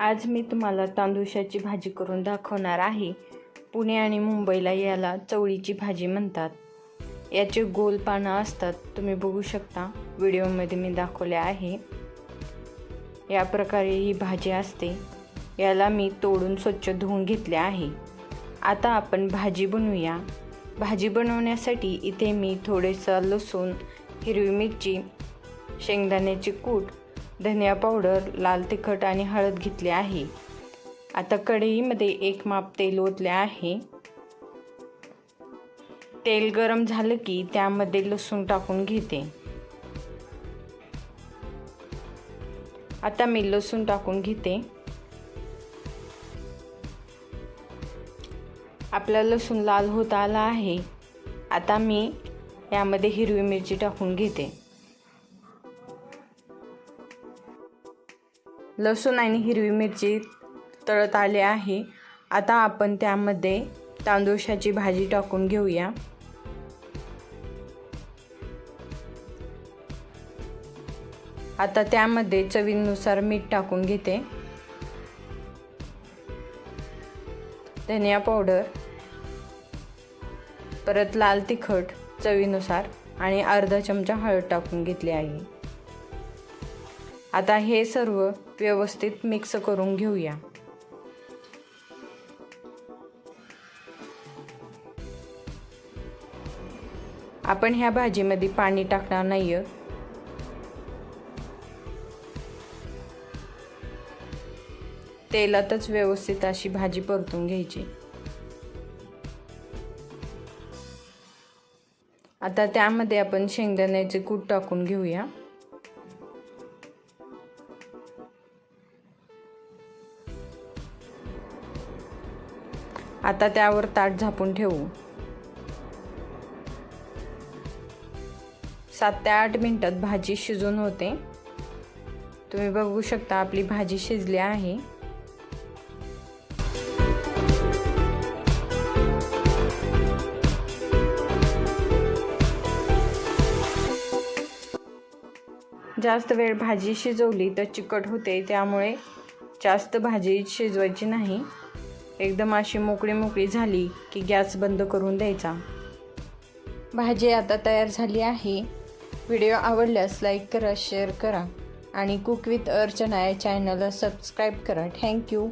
आज मी तुम्हाला तांदुशाची भाजी करून दाखवणार आहे. पुणे आणि मुंबईला याला चवळीची भाजी म्हणतात. याचे गोल पानं असतात तुम्ही बघू शकता. व्हिडिओमध्ये मी दाखवले आहे. या प्रकारे ही भाजी असते. याला मी तोडून स्वच्छ धुवून घेतले आहे. आता आपण भाजी बनवूया. भाजी बनवण्यासाठी इथे मी थोडेसं लसूण हिरवी मिरची शेंगदाण्याची कूट धनिया पावडर लाल तिखट आणि हळद घेतली आहे. आता कढईमध्ये एक माप तेल ओतले आहे. तेल गरम झालं की त्यामध्ये लसूण टाकून घेते. आता मी लसूण टाकून घेते. आपला लसूण लाल होत आला आहे. आता मी यामध्ये हिरवी मिरची टाकून घेते. लसूण आणि हिरवी मिरची तळत आले आहे. आता आपण त्यामध्ये तांदूळशाची भाजी टाकून घेऊया. आता त्यामध्ये चवीनुसार मीठ टाकून घेते. धनिया पावडर परत लाल तिखट चवीनुसार आणि अर्धा चमचा हळद टाकून घेतली आहे. आता हे सर्व व्यवस्थित मिक्स करून घेऊया. आपण ह्या भाजीमध्ये पाणी टाकणार नाही तेलातच व्यवस्थित अशी भाजी परतून घ्यायची. आता त्यामध्ये आपण शेंगदाण्याचे कूट टाकून घेऊया. आता त्यावर ताट झापून ठेवू. सात ते आठ मिनटात भाजी शिजून होते. तुम्ही बघू शकता आपली भाजी शिजली आहे. जास्त वेळ भाजी शिजवली तर चिकट होते त्यामुळे जास्त भाजी शिजवायची नाही. एकदम अशी मोकळी मोकळी झाली की गॅस बंद करून द्यायचा. भाजी आता तयार झाली आहे. व्हिडिओ आवडल्यास लाईक करा शेअर करा आणि कुक विथ अर्चना या चॅनलला सबस्क्राईब करा. थँक्यू